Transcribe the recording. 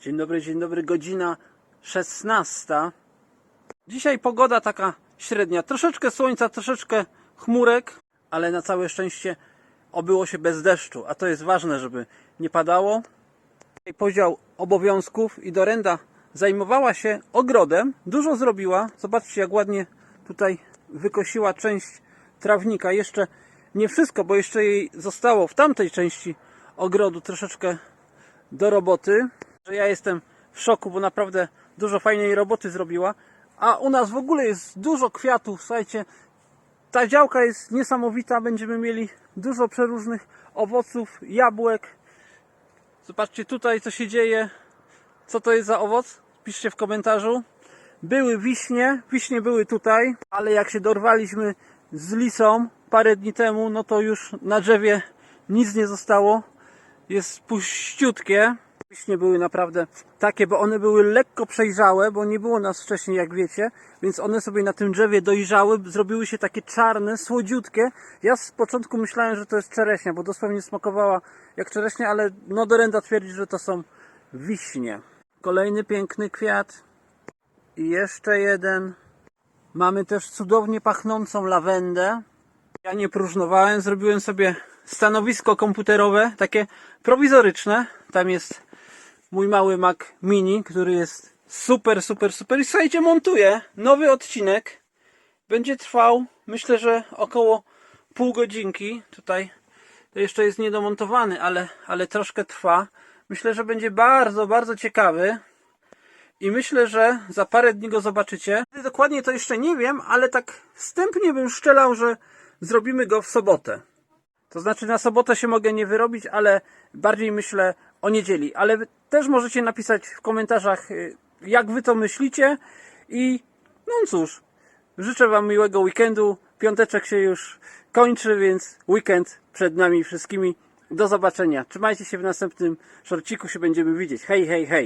Dzień dobry, dzień dobry, godzina 16. Dzisiaj pogoda taka średnia. Troszeczkę słońca, troszeczkę chmurek, ale na całe szczęście obyło się bez deszczu, a to jest ważne, żeby nie padało. Podział obowiązków i Dorenda zajmowała się ogrodem, dużo zrobiła. Zobaczcie, jak ładnie tutaj wykosiła część trawnika. Jeszcze nie wszystko, bo jeszcze jej zostało w tamtej części ogrodu troszeczkę do roboty. Że ja jestem w szoku, bo naprawdę dużo fajnej roboty zrobiła. A u nas w ogóle jest dużo kwiatów, słuchajcie. Ta działka jest niesamowita, będziemy mieli dużo przeróżnych owoców, jabłek. Zobaczcie tutaj, co się dzieje. Co to jest za owoc? Piszcie w komentarzu. Były wiśnie, wiśnie były tutaj, ale jak się dorwaliśmy z lisą parę dni temu, no to już na drzewie nic nie zostało. Jest puściutkie. Wiśnie były naprawdę takie, bo one były lekko przejrzałe, bo nie było nas wcześniej, jak wiecie, więc one sobie na tym drzewie dojrzały, zrobiły się takie czarne, słodziutkie. Ja z początku myślałem, że to jest czereśnia, bo dosłownie smakowała jak czereśnia, ale no Dorenda twierdzi, że to są wiśnie. Kolejny piękny kwiat. I jeszcze jeden. Mamy też cudownie pachnącą lawendę. Ja nie próżnowałem, zrobiłem sobie stanowisko komputerowe, takie prowizoryczne. Tam jest mój mały Mac Mini, który jest super, super, super. I słuchajcie, montuję nowy odcinek. Będzie trwał, myślę, że około pół godzinki. Tutaj jeszcze jest niedomontowany, ale, ale troszkę trwa. Myślę, że będzie bardzo, bardzo ciekawy. I myślę, że za parę dni go zobaczycie. Dokładnie to jeszcze nie wiem, ale tak wstępnie bym szczelał, że zrobimy go w sobotę. To znaczy na sobotę się mogę nie wyrobić, ale bardziej myślę o niedzieli. Ale też możecie napisać w komentarzach, y, jak wy to myślicie. I no cóż, życzę wam miłego weekendu. Piąteczek się już kończy, więc weekend przed nami wszystkimi. Do zobaczenia. Trzymajcie się w następnym szorciku, się będziemy widzieć. Hej, hej, hej.